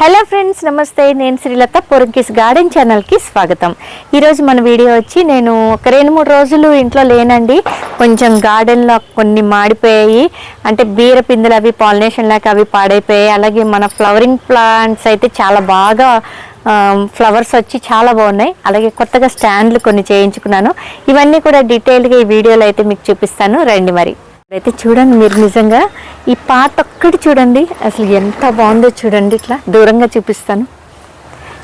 Hello friends నమస్తే. నేను Srilatha Porankis garden ఛానల్కి స్వాగతం. ఈరోజు మన వీడియో వచ్చి నేను ఒక రెండు మూడు రోజులు ఇంట్లో లేనండి. కొంచెం గార్డెన్లో కొన్ని మాడిపోయాయి. అంటే బీర పిందులు అవి పాలినేషన్ లాగా అవి పాడైపోయాయి. అలాగే మన ఫ్లవరింగ్ ప్లాంట్స్ అయితే చాలా బాగా ఫ్లవర్స్ వచ్చి చాలా బాగున్నాయి. అలాగే కొత్తగా స్టాండ్లు కొన్ని చేయించుకున్నాను. ఇవన్నీ కూడా డీటెయిల్గా ఈ వీడియోలో అయితే మీకు చూపిస్తాను. రండి మరి. అయితే చూడండి మీరు నిజంగా ఈ పాత ఒక్కటి చూడండి. అసలు ఎంత బాగుందో చూడండి ఇట్లా. దూరంగా చూపిస్తాను.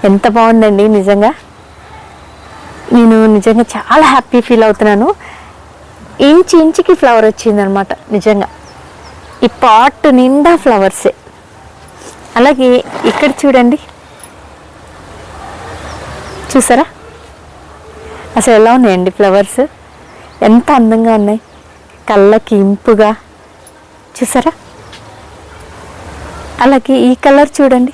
ఎంత బాగుందండి నిజంగా. నేను నిజంగా చాలా హ్యాపీ ఫీల్ అవుతున్నాను. ఇంచి ఇంచుకి ఫ్లవర్ వచ్చిందనమాట నిజంగా. ఈ పాట్ నిండా ఫ్లవర్సే. అలాగే ఇక్కడ చూడండి. చూసారా? అసలు ఎలా ఉన్నాయండి ఫ్లవర్స్? ఎంత అందంగా ఉన్నాయి. కళ్ళకి ఇంపుగా చూసారా? అలాగే ఈ కలర్ చూడండి.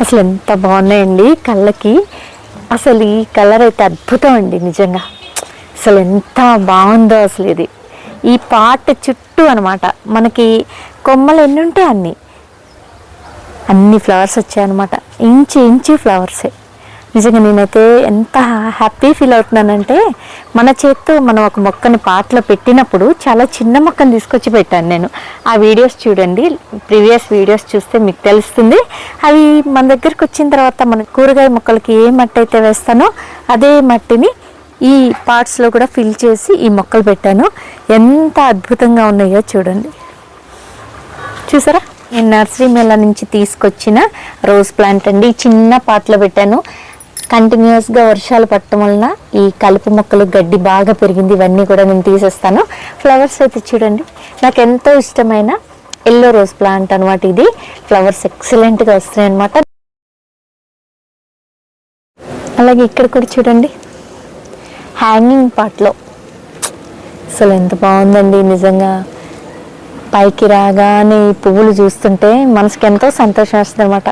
అసలు ఎంత బాగున్నాయండి కళ్ళకి. అసలు ఈ కలర్ అయితే అద్భుతం అండి నిజంగా. అసలు ఎంత బాగుందో అసలు ఇది. ఈ పాట చుట్టూ అనమాట మనకి కొమ్మలు ఎన్ని ఉంటే అన్నీ. అన్ని ఫ్లవర్స్ వచ్చాయన్నమాట. ఇంచు ఇంచు ఫ్లవర్సే. నిజంగా నేనైతే ఎంత హ్యాపీ ఫీల్ అవుతున్నానంటే మన చేత్తో మనం ఒక మొక్కని పాటలో పెట్టినప్పుడు చాలా చిన్న మొక్కను తీసుకొచ్చి పెట్టాను నేను. ఆ వీడియోస్ చూడండి. ప్రీవియస్ వీడియోస్ చూస్తే మీకు తెలుస్తుంది. అవి మన దగ్గరికి వచ్చిన తర్వాత మన కూరగాయ మొక్కలకి ఏ మట్టి అయితే వేస్తానో అదే మట్టిని ఈ పార్ట్స్లో కూడా ఫిల్ చేసి ఈ మొక్కలు పెట్టాను. ఎంత అద్భుతంగా ఉన్నాయో చూడండి. చూసారా? నేను నర్సరీ మేళ నుంచి తీసుకొచ్చిన రోజ్ ప్లాంట్ అండి. చిన్న పాటలో పెట్టాను. కంటిన్యూస్గా వర్షాలు పట్టడం వలన ఈ కలుపు మొక్కలు గడ్డి బాగా పెరిగింది. ఇవన్నీ కూడా నేను తీసేస్తాను. ఫ్లవర్స్ అయితే చూడండి నాకు ఎంతో ఇష్టమైన ఎల్లో రోజ్ ప్లాంట్ అనమాట ఇది. ఫ్లవర్స్ ఎక్సలెంట్గా వస్తాయి అనమాట అలాగే ఇక్కడ కూడా చూడండి హ్యాంగింగ్ పార్ట్లో అసలు ఎంత బాగుందండి నిజంగా. పైకి రాగానే ఈ పువ్వులు చూస్తుంటే మనసుకి ఎంతో సంతోషం వస్తుంది అనమాట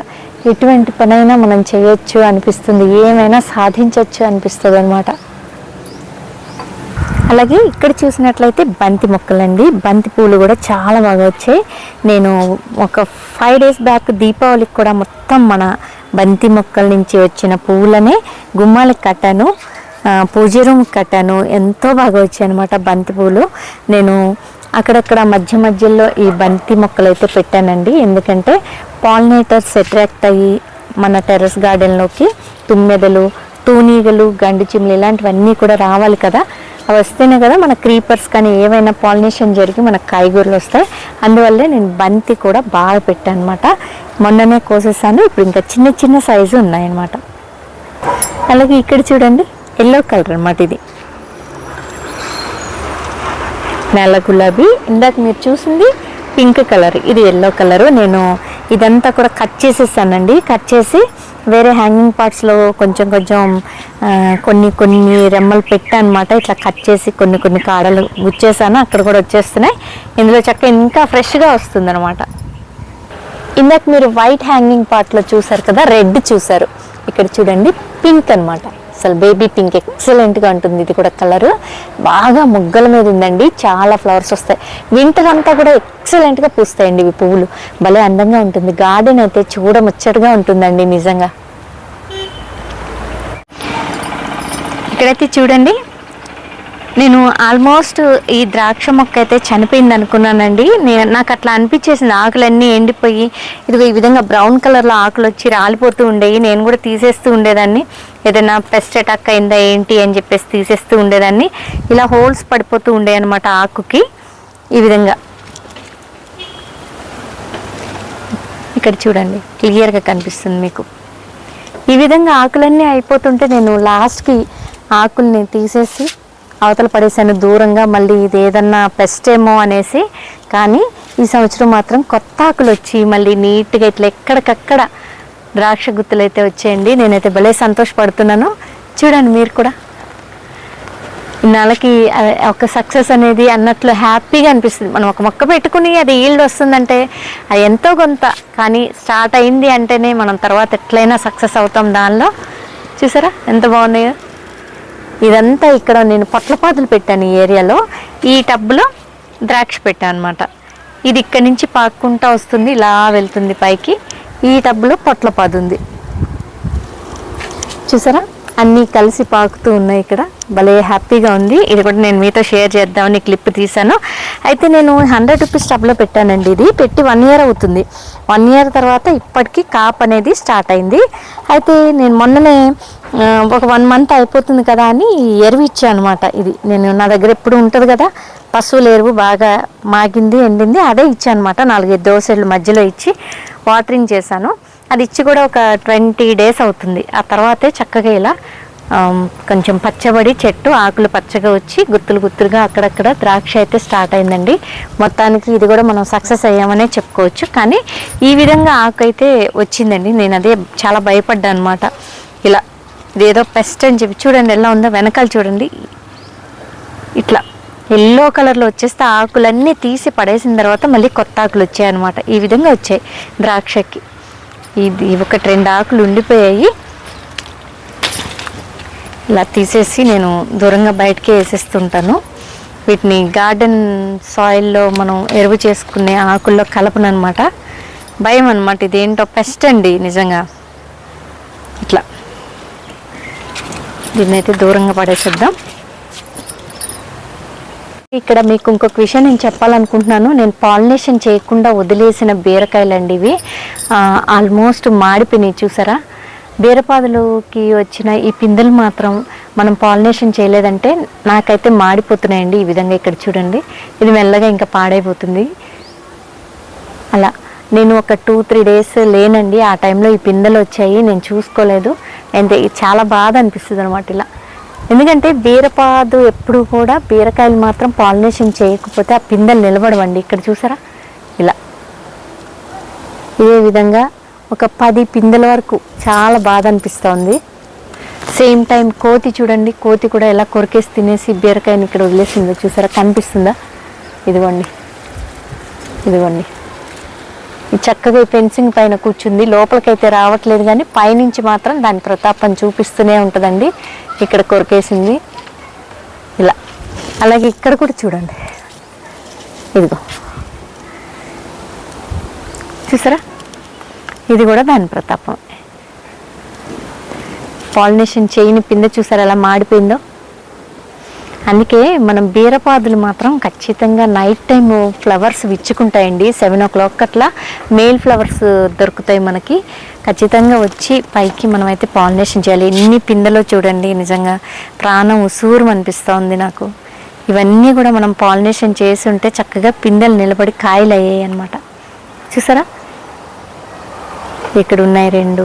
ఎటువంటి పనైనా మనం చేయొచ్చు అనిపిస్తుంది. ఏమైనా సాధించవచ్చు అనిపిస్తుంది అనమాట అలాగే ఇక్కడ చూసినట్లయితే బంతి మొక్కలండి. బంతి పూలు కూడా చాలా బాగా వచ్చాయి. నేను ఒక ఫైవ్ డేస్ బ్యాక్ దీపావళికి కూడా మొత్తం మన బంతి మొక్కల నుంచి వచ్చిన పువ్వులనే గుమ్మాలకు కట్టాను. పూజ రూమ్ కట్టాను. ఎంతో బాగా వచ్చాయి అనమాట బంతి పూలు. నేను అక్కడక్కడ మధ్య మధ్యలో ఈ బంతి మొక్కలు అయితే పెట్టానండి. ఎందుకంటే పాలినేటర్స్ అట్రాక్ట్ అయ్యి మన టెర్రస్ గార్డెన్లోకి తుమ్మెదలు తూనీగలు గండి చిమ్లు ఇలాంటివన్నీ కూడా రావాలి కదా. అవి వస్తేనే కదా మన క్రీపర్స్ కానీ ఏవైనా పాలినేషన్ జరిగి మనకు కాయగూరలు వస్తాయి. అందువల్లే నేను బంతి కూడా బాగా పెట్టాను అనమాట మొన్ననే కోసేసాను ఇప్పుడు ఇంకా చిన్న చిన్న సైజు ఉన్నాయన్నమాట. అలాగే ఇక్కడ చూడండి ఎల్లో కలర్ అన్నమాట ఇది. నల్ల గులాబీ ఇందాక మీరు చూసింది పింక్ కలర్ ఇది ఎల్లో కలరు. నేను ఇదంతా కూడా కట్ చేసేసానండి. కట్ చేసి వేరే హ్యాంగింగ్ పార్ట్స్లో కొంచెం కొంచెం కొన్ని కొన్ని రెమ్మలు పెట్టానమాట. ఇట్లా కట్ చేసి కొన్ని కొన్ని కాడలు గుచ్చేసాను. అక్కడ కూడా వచ్చేస్తున్నాయి. ఇందులో చక్క ఇంకా ఫ్రెష్గా వస్తుంది ఇందాక మీరు వైట్ హ్యాంగింగ్ పార్ట్లో చూసారు కదా రెడ్ చూసారు. ఇక్కడ చూడండి పింక్ అన్నమాట. అసలు బేబీ పింక్ ఎక్సలెంట్గా ఉంటుంది. ఇది కూడా కలర్ బాగా ముగ్గల మీద ఉందండి. చాలా ఫ్లవర్స్ వస్తాయి. వింటర్ అంతా కూడా ఎక్సలెంట్గా పూస్తాయండి ఇవి పువ్వులు. భలే అందంగా ఉంటుంది. గార్డెన్ అయితే చూడముచ్చటగా ఉంటుందండి నిజంగా. ఇక్కడైతే చూడండి. నేను ఆల్మోస్ట్ ఈ ద్రాక్ష మొక్క అయితే చనిపోయింది అనుకున్నానండి. నేను నాకు అట్లా అనిపించేసింది. ఆకులన్నీ ఎండిపోయి ఇదిగో ఈ విధంగా బ్రౌన్ కలర్లో ఆకులు వచ్చి రాలిపోతూ ఉండేవి. నేను కూడా తీసేస్తూ ఉండేదాన్ని. ఏదైనా పెస్ట్ అటాక్ అయిందా ఏంటి అని చెప్పేసి తీసేస్తూ ఉండేదాన్ని. ఇలా హోల్స్ పడిపోతూ ఉండే అనమాట ఆకుకి ఈ విధంగా. ఇక్కడ చూడండి క్లియర్గా కనిపిస్తుంది మీకు. ఈ విధంగా ఆకులన్నీ అయిపోతుంటే నేను లాస్ట్కి ఆకుల్ని తీసేసి అవతల పడేసాను దూరంగా మళ్ళీ ఇది ఏదన్నా పెస్ట్ ఏమో అనేసి. కానీ ఈ సంవత్సరం మాత్రం కొత్త ఆకులు వచ్చి మళ్ళీ నీట్గా ఇట్లా ఎక్కడికక్కడ ద్రాక్ష గుత్తులు అయితే వచ్చేయండి. నేనైతే భలే సంతోషపడుతున్నాను. చూడండి మీరు కూడా. ఇన్నాళ్ళకి ఒక సక్సెస్ అనేది అన్నట్లు హ్యాపీగా అనిపిస్తుంది. మనం ఒక మొక్క పెట్టుకుని అది ఈల్డ్ వస్తుందంటే అది ఎంతో కొంత కానీ స్టార్ట్ అయింది అంటేనే మనం తర్వాత ఎట్లయినా సక్సెస్ అవుతాం దానిలో. చూసారా? ఎంత బాగున్నాయో. ఇదంతా ఇక్కడ నేను పొట్లపాదులు పెట్టాను ఈ ఏరియాలో. ఈ టబ్లో ద్రాక్ష పెట్టాను అనమాట ఇది ఇక్కడి నుంచి పాక్కుంటా వస్తుంది ఇలా వెళ్తుంది పైకి. ఈ టబ్లో పొట్లపాదు ఉంది. చూసారా? అన్నీ కలిసి పాకుతూ ఉన్నాయి ఇక్కడ. భలే హ్యాపీగా ఉంది. ఇది కూడా నేను మీతో షేర్ చేద్దామని క్లిప్ తీశాను. అయితే నేను హండ్రెడ్ రూపీస్ టబ్లో పెట్టానండి ఇది. పెట్టి వన్ ఇయర్ అవుతుంది. వన్ ఇయర్ తర్వాత ఇప్పటికీ కాప్ అనేది స్టార్ట్ అయింది. అయితే నేను మొన్ననే ఒక వన్ మంత్ అయిపోతుంది కదా అని ఎరువు ఇచ్చాను అనమాట ఇది. నేను నా దగ్గర ఎప్పుడు ఉంటుంది కదా పశువుల ఎరువు బాగా మాగింది ఎండింది అదే ఇచ్చాను అనమాట నాలుగైదు దోశలు మధ్యలో ఇచ్చి వాటరింగ్ చేశాను. అది ఇచ్చి కూడా ఒక ట్వంటీ డేస్ అవుతుంది. ఆ తర్వాతే చక్కగా ఇలా కొంచెం పచ్చబడి చెట్టు ఆకులు పచ్చగా వచ్చి గుత్తులు గుత్తులుగా అక్కడక్కడ ద్రాక్ష అయితే స్టార్ట్ అయిందండి. మొత్తానికి ఇది కూడా మనం సక్సెస్ అయ్యామనే చెప్పుకోవచ్చు. కానీ ఈ విధంగా ఆకు అయితే వచ్చిందండి. నేను అదే చాలా భయపడ్డా అనమాట ఇలా ఇదేదో పెస్ట్ అని చెప్పి చూడండి ఎలా ఉందో వెనకాల చూడండి. ఇట్లా. ఎల్లో కలర్లో వచ్చేస్తే ఆకులన్నీ తీసి పడేసిన తర్వాత మళ్ళీ కొత్త ఆకులు వచ్చాయి అనమాట ఈ విధంగా వచ్చాయి ద్రాక్షకి. ఇది ఒకటి రెండు ఆకులు ఉండిపోయాయి. ఇలా తీసేసి నేను దూరంగా బయటకే వేసేస్తుంటాను. వీటిని గార్డెన్ సాయిల్లో మనం ఎరువు చేసుకునే ఆకుల్లో కలపను అనమాట భయం అనమాట ఇదేంటో పెస్ట్ అండి నిజంగా. ఇట్లా. దీన్నైతే దూరంగా పడేసేద్దాం. ఇక్కడ మీకు ఇంకొక విషయం నేను చెప్పాలనుకుంటున్నాను. నేను పాలినేషన్ చేయకుండా వదిలేసిన బీరకాయలు అండి ఇవి ఆల్మోస్ట్ మాడిపోయినాయి చూసారా? బీరపాదులకి వచ్చిన ఈ పిందెలు మాత్రం మనం పాలినేషన్ చేయలేదంటే నాకైతే మాడిపోతున్నాయండి ఈ విధంగా ఇక్కడ చూడండి. ఇది మెల్లగా ఇంకా పాడైపోతుంది. అలా నేను ఒక టూ త్రీ డేస్ లేనండి. ఆ టైంలో ఈ పిందెలు వచ్చాయి. నేను చూసుకోలేదు. అండ్ చాలా బాధ అనిపిస్తుంది అనమాట ఇలా. ఎందుకంటే బీరపాదు ఎప్పుడు కూడా బీరకాయలు మాత్రం పాలినేషన్ చేయకపోతే ఆ పిందెలు నిలబడవండి. ఇక్కడ చూసారా? ఇలా. ఇదే విధంగా ఒక పది పిందెల వరకు చాలా బాధ అనిపిస్తోంది. సేమ్ టైం కోతి చూడండి. కోతి కూడా ఎలా కొరికేసి తినేసి బీరకాయని ఇక్కడ వదిలేసిందో చూసారా? కనిపిస్తుందా? ఇదిగోండి. ఇదిగోండి. ఈ చక్కగా ఈ ఫెన్సింగ్ పైన కూర్చుంది. లోపలికైతే రావట్లేదు కానీ పైనుంచి మాత్రం దాని ప్రతాపం చూపిస్తూనే ఉంటుందండి. ఇక్కడ కొరికేసింది. ఇలా. అలాగే ఇక్కడ కూడా చూడండి. ఇదిగో. చూసారా? ఇది కూడా దాని ప్రతాపం. పాలినేషన్ చేయని పిందె చూసారా? ఎలా మాడిపోయిందో? అందుకే మనం బీరపాదులు మాత్రం ఖచ్చితంగా నైట్ టైం ఫ్లవర్స్ విచ్చుకుంటాయండి. సెవెన్ ఓ క్లాక్ అట్లా మేల్ ఫ్లవర్స్ దొరుకుతాయి మనకి. ఖచ్చితంగా వచ్చి పైకి మనం అయితే పాలినేషన్ చేయాలి. ఎన్ని పిందెలో చూడండి నిజంగా ప్రాణం ఉసూరు అనిపిస్తోంది నాకు. ఇవన్నీ కూడా మనం పాలినేషన్ చేసి ఉంటే చక్కగా పిందెలు నిలబడి కాయలు అయ్యాయి అనమాట చూసారా? ఇక్కడ ఉన్నాయి రెండు.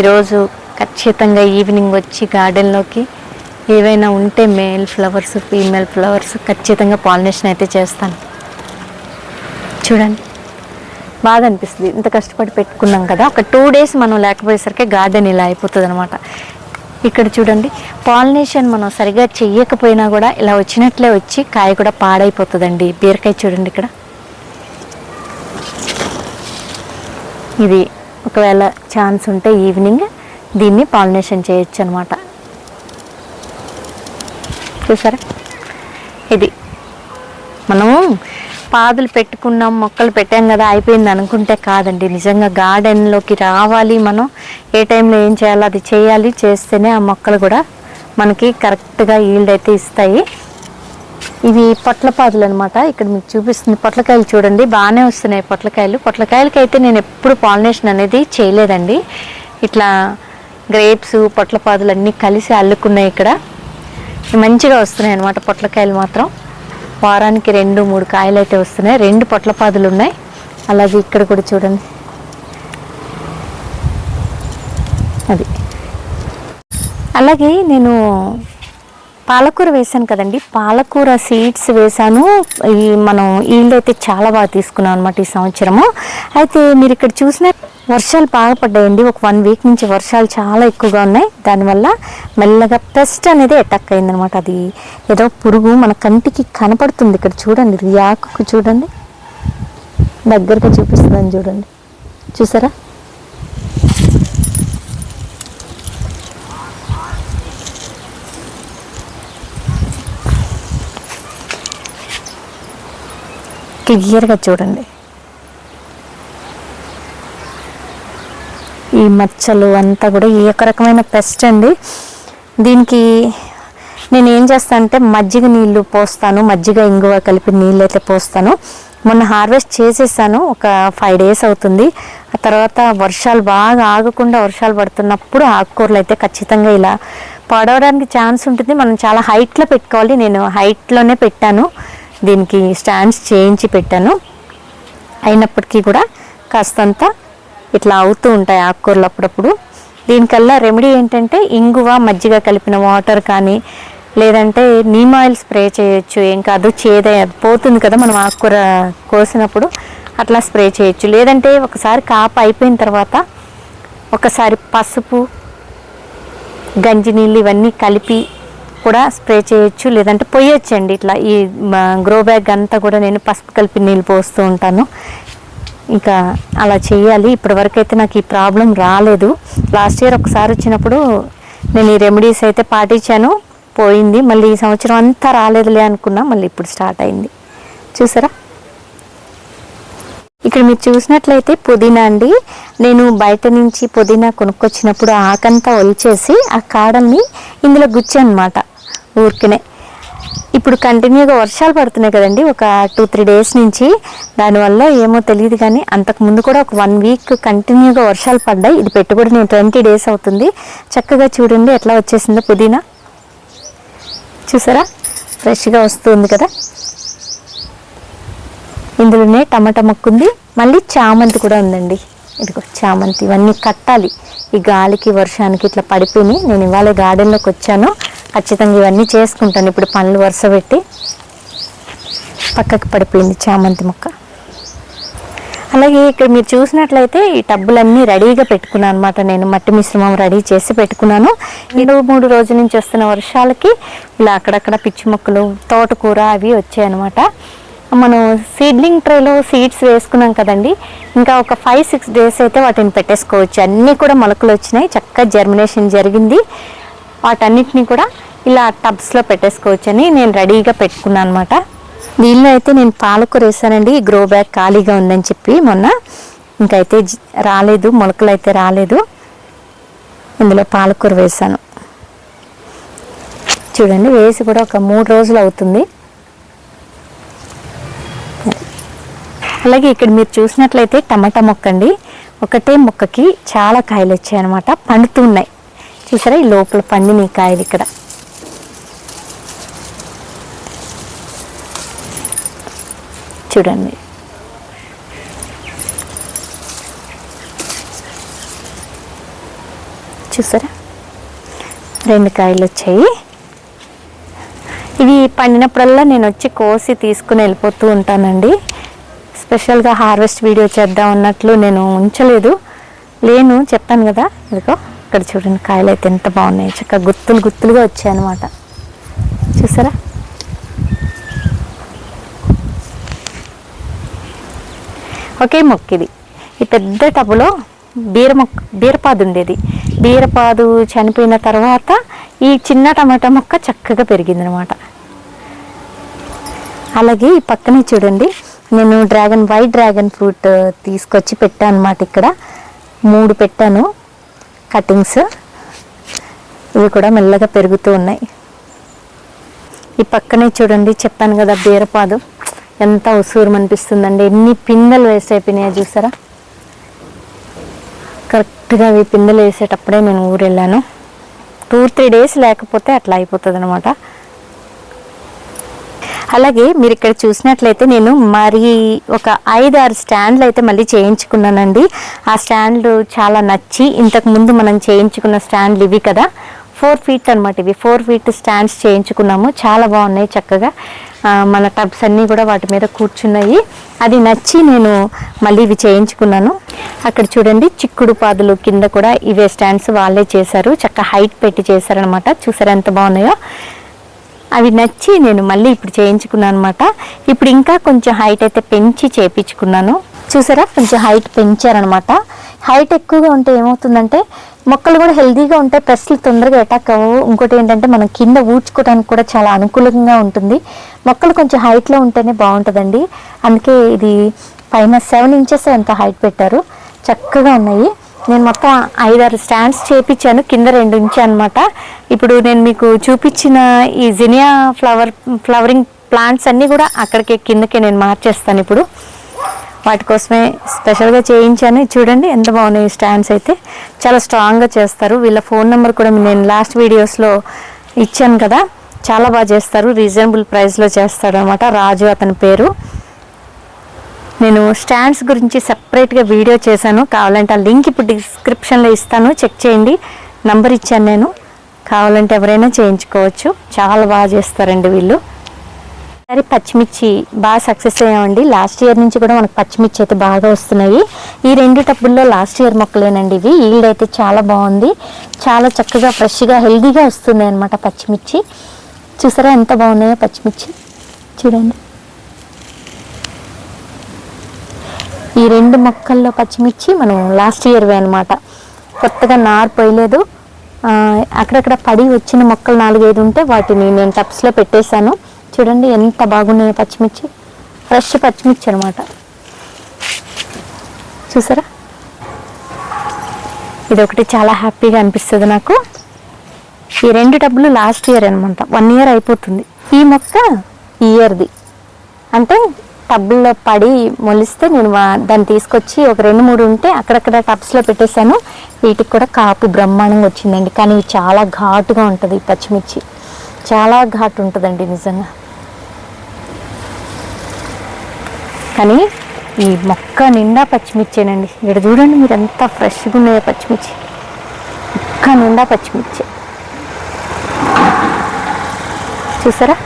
ఈరోజు ఖచ్చితంగా ఈవినింగ్ వచ్చి గార్డెన్లోకి ఏవైనా ఉంటే మేల్ ఫ్లవర్స్ ఫీమేల్ ఫ్లవర్స్ ఖచ్చితంగా పాలినేషన్ అయితే చేస్తాను. చూడండి. బాధ అనిపిస్తుంది. ఇంత కష్టపడి పెట్టుకున్నాం కదా ఒక టూ డేస్ మనం లేకపోయేసరికి గార్డెన్ ఇలా అయిపోతుంది అనమాట ఇక్కడ చూడండి పాలినేషన్ మనం సరిగా చెయ్యకపోయినా కూడా ఇలా వచ్చినట్లే వచ్చి కాయ కూడా పాడైపోతుందండి. బీరకాయ చూడండి ఇక్కడ. ఇది ఒకవేళ ఛాన్స్ ఉంటే ఈవినింగ్ దీన్ని పాలినేషన్ చేయొచ్చు అనమాట చూసారా? ఇది మనము పాదులు పెట్టుకున్నాం మొక్కలు పెట్టాం కదా అయిపోయింది అనుకుంటే కాదండి. నిజంగా గార్డెన్లోకి రావాలి మనం. ఏ టైంలో ఏం చేయాలో అది చేయాలి చేస్తేనే ఆ మొక్కలు కూడా మనకి కరెక్ట్గా ఈల్డ్ అయితే ఇస్తాయి. ఇవి పొట్లపాదులు అనమాట ఇక్కడ మీకు చూపిస్తుంది పొట్లకాయలు చూడండి. బాగానే వస్తున్నాయి పొట్లకాయలు. పొట్లకాయలకి అయితే నేను ఎప్పుడు పాలినేషన్ అనేది చేయలేదండి. ఇట్లా గ్రేప్స్ పొట్లపాదులు అన్నీ కలిసి అల్లుకున్నాయి ఇక్కడ. మంచిగా వస్తున్నాయి అనమాట పొట్లకాయలు మాత్రం. వారానికి రెండు మూడు కాయలు అయితే వస్తున్నాయి. రెండు పొట్లపాదులు ఉన్నాయి. అలాగే ఇక్కడ కూడా చూడండి. అది. అలాగే నేను పాలకూర వేసాను కదండి. పాలకూర సీడ్స్ వేసాను ఈ మనం ఈల్డ్ అయితే చాలా బాగా తీసుకున్నాం అనమాట ఈ సంవత్సరము. అయితే మీరు ఇక్కడ చూసిన వర్షాలు బాగా పడ్డాయండి. ఒక వన్ వీక్ నుంచి వర్షాలు చాలా ఎక్కువగా ఉన్నాయి. దానివల్ల మెల్లగా పెస్ట్ అనేది అటాక్ అయిందనమాట అది. ఏదో పురుగు మన కంటికి కనపడుతుంది ఇక్కడ చూడండి. ఇది ఆకుకు చూడండి. దగ్గరగా చూపిస్తుందని చూడండి. చూసారా? క్లియర్గా చూడండి. ఈ మచ్చలు అంతా కూడా ఈ ఒక రకమైన పెస్ట్ అండి. దీనికి నేను ఏం చేస్తాను అంటే మజ్జిగ నీళ్ళు పోస్తాను. మజ్జిగ ఇంగువ కలిపి నీళ్ళు అయితే పోస్తాను. మొన్న హార్వెస్ట్ చేసేసాను. ఒక ఫైవ్ డేస్ అవుతుంది. ఆ తర్వాత వర్షాలు బాగా ఆగకుండా వర్షాలు పడుతున్నప్పుడు ఆకుకూరలు అయితే ఖచ్చితంగా ఇలా పడవడానికి ఛాన్స్ ఉంటుంది. మనం చాలా హైట్లో పెట్టుకోవాలి. నేను హైట్లోనే పెట్టాను. దీనికి స్టాండ్స్ చేయించి పెట్టాను. అయినప్పటికీ కూడా కాస్తంత ఇట్లా అవుతూ ఉంటాయి ఆకుకూరలు అప్పుడప్పుడు. దీనికల్లా రెమెడీ ఏంటంటే ఇంగువ మజ్జిగ కలిపిన వాటర్ కానీ లేదంటే నీమ్ ఆయిల్ స్ప్రే చేయొచ్చు. ఏం కాదు చేదే అది పోతుంది కదా మనం ఆకుకూర కోసినప్పుడు అట్లా స్ప్రే చేయొచ్చు. లేదంటే ఒకసారి కాపు అయిపోయిన తర్వాత ఒకసారి పసుపు గంజి నీళ్ళు ఇవన్నీ కలిపి కూడా స్ప్రే చేయొచ్చు లేదంటే పొయ్యొచ్చండి ఇట్లా ఈ గ్రో బ్యాగ్ అంతా కూడా నేను పసుపు కలిపి నీళ్ళు పోస్తూ ఉంటాను. ఇంకా అలా చేయాలి. ఇప్పటివరకు అయితే నాకు ఈ ప్రాబ్లం రాలేదు. లాస్ట్ ఇయర్ ఒకసారి వచ్చినప్పుడు నేను ఈ రెమెడీస్ అయితే పాటించాను పోయింది. మళ్ళీ ఈ సంవత్సరం అంతా రాలేదులే అనుకున్నా మళ్ళీ ఇప్పుడు స్టార్ట్ అయింది. చూసారా? ఇక్కడ మీరు చూసినట్లయితే పుదీనా అండి. నేను బయట నుంచి పుదీనా కొనుక్కొచ్చినప్పుడు ఆకంతా ఒలిచేసి ఆ కాడల్ని ఇందులో గుచ్చానమాట. ఊరికనే. ఇప్పుడు కంటిన్యూగా వర్షాలు పడుతున్నాయి కదండి ఒక టూ త్రీ డేస్ నుంచి. దానివల్ల ఏమో తెలియదు కానీ అంతకు ముందు కూడా ఒక వన్ వీక్ కంటిన్యూగా వర్షాలు పడ్డాయి. ఇది పెట్టుబడి నేను ట్వంటీ డేస్ అవుతుంది. చక్కగా చూడండి ఎట్లా వచ్చేసిందో పుదీనా. చూసారా? ఫ్రెష్గా వస్తుంది కదా. ఇందులోనే టమాటా మొక్క ఉంది. మళ్ళీ చామంతి కూడా ఉందండి. ఇదిగో చామంతి ఇవన్నీ కట్టాలి. ఈ గాలికి వర్షానికి ఇట్లా పడిపోయి నేను ఇవాళ గార్డెన్లోకి వచ్చాను. ఖచ్చితంగా ఇవన్నీ చేసుకుంటాను. ఇప్పుడు పనులు వరుస పెట్టి పక్కకి పడిపోయింది చామంతి మొక్క. అలాగే ఇక్కడ మీరు చూసినట్లయితే ఈ టబ్బులన్నీ రెడీగా పెట్టుకున్నాను అనమాట నేను. మట్టి మిశ్రమం రెడీ చేసి పెట్టుకున్నాను. రెండు మూడు రోజుల నుంచి వస్తున్న వర్షాలకి ఇలా అక్కడక్కడ పిచ్చి మొక్కలు తోటకూర అవి వచ్చాయన్నమాట మనం సీడ్లింగ్ ట్రేలో సీడ్స్ వేసుకున్నాం కదండి. ఇంకా ఒక ఫైవ్ సిక్స్ డేస్ అయితే వాటిని పెట్టేసుకోవచ్చు. అన్నీ కూడా మొలకలు వచ్చినాయి. చక్కగా జర్మినేషన్ జరిగింది. వాటన్నిటిని కూడా ఇలా టబ్స్లో పెట్టేసుకోవచ్చు అని నేను రెడీగా పెట్టుకున్నాను అనమాట దీనిలో అయితే నేను పాలకూర వేసానండి. ఈ గ్రో బ్యాగ్ ఖాళీగా ఉందని చెప్పి మొన్న. ఇంకైతే రాలేదు. మొలకలు అయితే రాలేదు. ఇందులో పాలకూర వేసాను. చూడండి వేసి కూడా ఒక మూడు రోజులు అవుతుంది. అలాగే ఇక్కడ మీరు చూసినట్లయితే టమాటా మొక్క అండి ఒకటే మొక్కకి చాలా కాయలు వచ్చాయి అనమాట పండుతున్నాయి చూసారా? ఈ లోపల పండిన ఈ కాయలు ఇక్కడ. చూడండి. చూసారా? రెండు కాయలు వచ్చాయి. ఇవి పండినప్పుడల్లా నేను వచ్చి కోసి తీసుకుని వెళ్ళిపోతూ ఉంటానండి. స్పెషల్గా హార్వెస్ట్ వీడియో చేద్దాం అన్నట్లు నేను ఉంచలేదు. లేను చెప్పాను కదా ఇదిగో. ఇక్కడ చూడండి కాయలు అయితే ఎంత బాగున్నాయి. చక్కగా గుత్తులు గుత్తులుగా వచ్చాయి అనమాట చూసారా? ఒకే మొక్క ఇది. ఈ పెద్ద టబులో బీర మొక్క బీరపాదు ఉండేది. బీరపాదు చనిపోయిన తర్వాత ఈ చిన్న టమాటా మొక్క చక్కగా పెరిగిందనమాట అలాగే ఈ పక్కనే చూడండి నేను డ్రాగన్ వైట్ డ్రాగన్ ఫ్రూట్ తీసుకొచ్చి పెట్టాను అనమాట ఇక్కడ. మూడు పెట్టాను. కటింగ్స్ ఇవి కూడా మెల్లగా పెరుగుతూ ఉన్నాయి. ఈ పక్కనే చూడండి చెప్పాను కదా బీరపాదు. ఎంత ఉసూరు అనిపిస్తుందండి. ఎన్ని పిందెలు వేస్ట్ అయిపోయినాయో చూసారా? కరెక్ట్గా అవి పిందెలు వేసేటప్పుడే నేను ఊరు వెళ్ళాను టూ త్రీ డేస్ లేకపోతే అట్లా అయిపోతుంది అనమాట అలాగే మీరు ఇక్కడ చూసినట్లయితే నేను మరి ఒక ఐదు ఆరు స్టాండ్లు అయితే మళ్ళీ చేయించుకున్నానండి. ఆ స్టాండ్లు చాలా నచ్చి ఇంతకు ముందు మనం చేయించుకున్న స్టాండ్లు ఇవి కదా. ఫోర్ ఫీట్ అనమాట ఇవి. ఫోర్ ఫీట్ స్టాండ్స్ చేయించుకున్నాము. చాలా బాగున్నాయి చక్కగా. మన టబ్స్ అన్నీ కూడా వాటి మీద కూర్చున్నాయి. అది నచ్చి నేను మళ్ళీ ఇవి చేయించుకున్నాను. అక్కడ చూడండి చిక్కుడు పాదులు కింద కూడా ఇవే స్టాండ్స్ వాళ్ళే చేశారు. చక్కగా హైట్ పెట్టి చేశారనమాట చూసారు ఎంత బాగున్నాయో? అవి నచ్చి నేను మళ్ళీ ఇప్పుడు చేయించుకున్నాను అనమాట ఇప్పుడు ఇంకా కొంచెం హైట్ అయితే పెంచి చేయించుకున్నాను చూసారా? కొంచెం హైట్ పెంచారనమాట హైట్ ఎక్కువగా ఉంటే ఏమవుతుందంటే మొక్కలు కూడా హెల్తీగా ఉంటాయి పెస్ట్లు తొందరగా అటాక్ అవ్వవు. ఇంకోటి ఏంటంటే మనం కింద ఊడ్చుకోవడానికి కూడా చాలా అనుకూలంగా ఉంటుంది. మొక్కలు కొంచెం హైట్లో ఉంటేనే బాగుంటుందండి. అందుకే ఇది పైన సెవెన్ ఇంచెస్ ఎంత హైట్ పెట్టారు. చక్కగా ఉన్నాయి. నేను మొత్తం ఐదారు స్టాండ్స్ చేపించాను కింద రెండు ఉంచాను అనమాట ఇప్పుడు నేను మీకు చూపించిన ఈ జినియా ఫ్లవర్ ఫ్లవరింగ్ ప్లాంట్స్ అన్నీ కూడా అక్కడికి కిందకి నేను మార్చేస్తాను ఇప్పుడు. వాటి కోసమే స్పెషల్గా చేయించాను. చూడండి ఎంత బాగున్నాయి స్టాండ్స్ అయితే. చాలా స్ట్రాంగ్గా చేస్తారు. వీళ్ళ ఫోన్ నెంబర్ కూడా నేను లాస్ట్ వీడియోస్లో ఇచ్చాను కదా. చాలా బాగా చేస్తారు. రీజనబుల్ ప్రైస్లో చేస్తాడు అనమాట రాజు అతని పేరు. నేను స్టాండ్స్ గురించి సపరేట్గా వీడియో చేశాను. కావాలంటే ఆ లింక్ ఇప్పుడు డిస్క్రిప్షన్లో ఇస్తాను. చెక్ చేయండి. నంబర్ ఇచ్చాను నేను. కావాలంటే ఎవరైనా చేయించుకోవచ్చు. చాలా బాగా చేస్తారండి వీళ్ళు. సరే పచ్చిమిర్చి బాగా సక్సెస్ అయ్యామండి. లాస్ట్ ఇయర్ నుంచి కూడా మనకు పచ్చిమిర్చి అయితే బాగా వస్తున్నాయి. ఈ రెండు టబ్బుల్లో లాస్ట్ ఇయర్ మొక్కలేనండి ఇవి. ఈల్డ్ అయితే చాలా బాగుంది. చాలా చక్కగా ఫ్రెష్గా హెల్దీగా వస్తుంది అనమాట పచ్చిమిర్చి. చూసారా ఎంత బాగున్నాయో పచ్చిమిర్చి? చూడండి. ఈ రెండు మొక్కల్లో పచ్చిమిర్చి మనం లాస్ట్ ఇయర్వే అనమాట కొత్తగా నారు పోయలేదు. అక్కడక్కడ పడి వచ్చిన మొక్కలు నాలుగైదు ఉంటే వాటిని నేను టప్స్లో పెట్టేశాను. చూడండి ఎంత బాగున్నాయో పచ్చిమిర్చి. ఫ్రెష్ పచ్చిమిర్చి అనమాట చూసారా? ఇది ఒకటి చాలా హ్యాపీగా అనిపిస్తుంది నాకు. ఈ రెండు డబ్బులు లాస్ట్ ఇయర్ అనమాట వన్ ఇయర్ అయిపోతుంది. ఈ మొక్క ఈ ఇయర్ది అంటే టబ్బుల్లో పడి మొలిస్తే నేను దాన్ని తీసుకొచ్చి ఒక రెండు మూడు ఉంటే అక్కడక్కడ టబ్స్లో పెట్టేశాను. వీటికి కూడా కాపు బ్రహ్మాండంగా వచ్చిందండి. కానీ చాలా ఘాటుగా ఉంటుంది ఈ పచ్చిమిర్చి. చాలా ఘాటు ఉంటుందండి నిజంగా. కానీ ఈ మొక్క నిండా పచ్చిమిర్చేనండి. ఇక్కడ చూడండి మీరు ఎంత ఫ్రెష్గా ఉన్నాయో పచ్చిమిర్చి. మొక్క నిండా పచ్చిమిర్చి. చూసారా?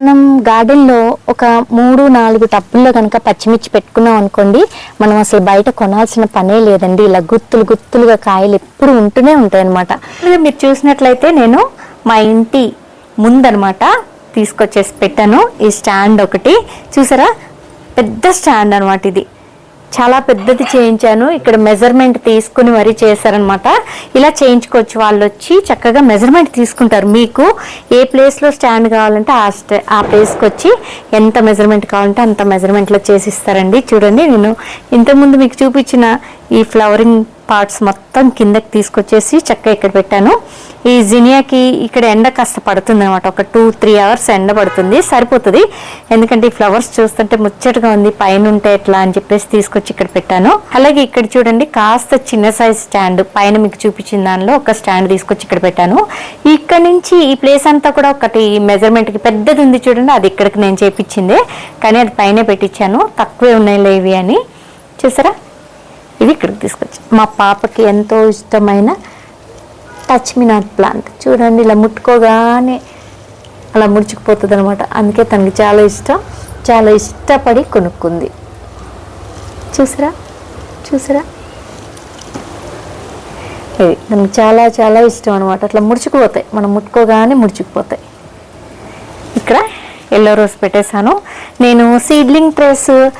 మనం గార్డెన్లో ఒక మూడు నాలుగు టబ్బుల్లో కనుక పచ్చిమిర్చి పెట్టుకున్నాం అనుకోండి మనం అసలు బయట కొనాల్సిన పనే లేదండి. ఇలా గుత్తులు గుత్తులుగా కాయలు ఎప్పుడు ఉంటూనే ఉంటాయి అనమాట మీరు చూసినట్లయితే నేను మా ఇంటి ముందనమాట తీసుకొచ్చేసి పెట్టాను. ఈ స్టాండ్ ఒకటి. చూసారా? పెద్ద స్టాండ్ అనమాట ఇది. చాలా పెద్దది చేయించాను. ఇక్కడ మెజర్మెంట్ తీసుకుని మరీ చేశారనమాట. ఇలా చేయించుకోవచ్చు. వాళ్ళు వచ్చి చక్కగా మెజర్మెంట్ తీసుకుంటారు. మీకు ఏ ప్లేస్లో స్టాండ్ కావాలంటే ఆ స్టా ఆ ప్లేస్కి వచ్చి ఎంత మెజర్మెంట్ కావాలంటే అంత మెజర్మెంట్లో చేసి ఇస్తారండి. చూడండి నేను ఇంతకుముందు మీకు చూపించిన ఈ ఫ్లవరింగ్ పార్ట్స్ మొత్తం కిందకి తీసుకొచ్చేసి చక్కగా ఇక్కడ పెట్టాను. ఈ జినియాకి ఇక్కడ ఎండ కాస్త పడుతుంది అనమాట ఒక టూ త్రీ అవర్స్ ఎండ పడుతుంది. సరిపోతుంది. ఎందుకంటే ఈ ఫ్లవర్స్ చూస్తుంటే ముచ్చటగా ఉంది పైన ఉంటే ఎట్లా అని చెప్పేసి తీసుకొచ్చి ఇక్కడ పెట్టాను. అలాగే ఇక్కడ చూడండి కాస్త చిన్న సైజ్ స్టాండ్ పైన మీకు చూపించిన దానిలో ఒక స్టాండ్ తీసుకొచ్చి ఇక్కడ పెట్టాను. ఇక్కడ నుంచి ఈ ప్లేస్ అంతా కూడా ఒకటి మెజర్మెంట్కి పెద్దది ఉంది చూడండి అది ఇక్కడికి నేను చేపించిందే. కానీ అది పైన పెట్టించాను. తక్కువే ఉన్నాయి ఇవి అని. చూసారా? ఇది ఇక్కడికి తీసుకొచ్చి. మా పాపకి ఎంతో ఇష్టమైన టచ్ మీ నాట్ ప్లాంట్ చూడండి ఇలా ముట్టుకోగానే అలా ముడుచుకుపోతుంది అనమాట అందుకే తనకి చాలా ఇష్టం. చాలా ఇష్టపడి కొనుక్కుంది. చూసారా? చూసారా? ఇది తనకి చాలా చాలా ఇష్టం అనమాట అట్లా ముడుచుకుపోతాయి. మనం ముట్టుకోగానే ముడుచుకుపోతాయి. ఇక్కడ ఎల్లో రోజ్ పెట్టేశాను. నేను సీడ్లింగ్ ట్రేస్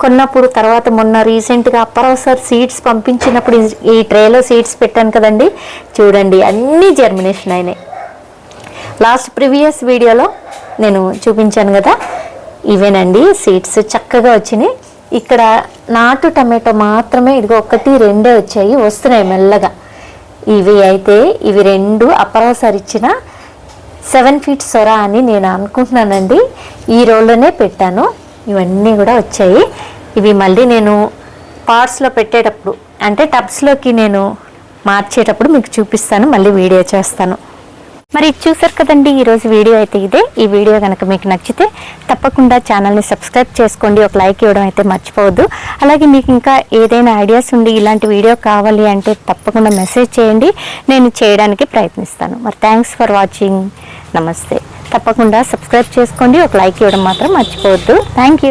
కొన్నప్పుడు తర్వాత మొన్న రీసెంట్గా అప్పరోసారి సీడ్స్ పంపించినప్పుడు ఈ- ట్రేలో సీడ్స్ పెట్టాను కదండి. చూడండి అన్నీ జర్మినేషన్ అయినాయి. లాస్ట్ ప్రీవియస్ వీడియోలో నేను చూపించాను కదా. ఇవేనండి సీడ్స్ చక్కగా వచ్చినాయి. ఇక్కడ నాటు టమాటో మాత్రమే ఇదిగో ఒకటి రెండే వచ్చాయి వస్తున్నాయి మెల్లగా. ఇవి అయితే ఇవి రెండు అప్పరోసారి ఇచ్చిన సెవెన్ ఫీట్ సొర అని నేను అనుకుంటున్నానండి. ఈ రోల్లోనే పెట్టాను. ఇవన్నీ కూడా వచ్చాయి. ఇవి మళ్ళీ నేను పార్ట్స్లో పెట్టేటప్పుడు అంటే టబ్స్లోకి నేను మార్చేటప్పుడు మీకు చూపిస్తాను. మళ్ళీ వీడియో చేస్తాను. మరి ఇది చూసారు కదండి ఈరోజు వీడియో అయితే ఇదే. ఈ వీడియో కనుక మీకు నచ్చితే తప్పకుండా ఛానల్ని సబ్స్క్రైబ్ చేసుకోండి. ఒక లైక్ ఇవ్వడం అయితే మర్చిపోవద్దు. అలాగే మీకు ఇంకా ఏదైనా ఐడియాస్ ఉండి ఇలాంటి వీడియో కావాలి అంటే తప్పకుండా మెసేజ్ చేయండి. నేను చేయడానికి ప్రయత్నిస్తాను. మరి థ్యాంక్స్ ఫర్ వాచింగ్. నమస్తే. తప్పకుండా సబ్స్క్రైబ్ చేసుకోండి. ఒక లైక్ ఇవ్వడం మాత్రం మర్చిపోవద్దు. Thank you.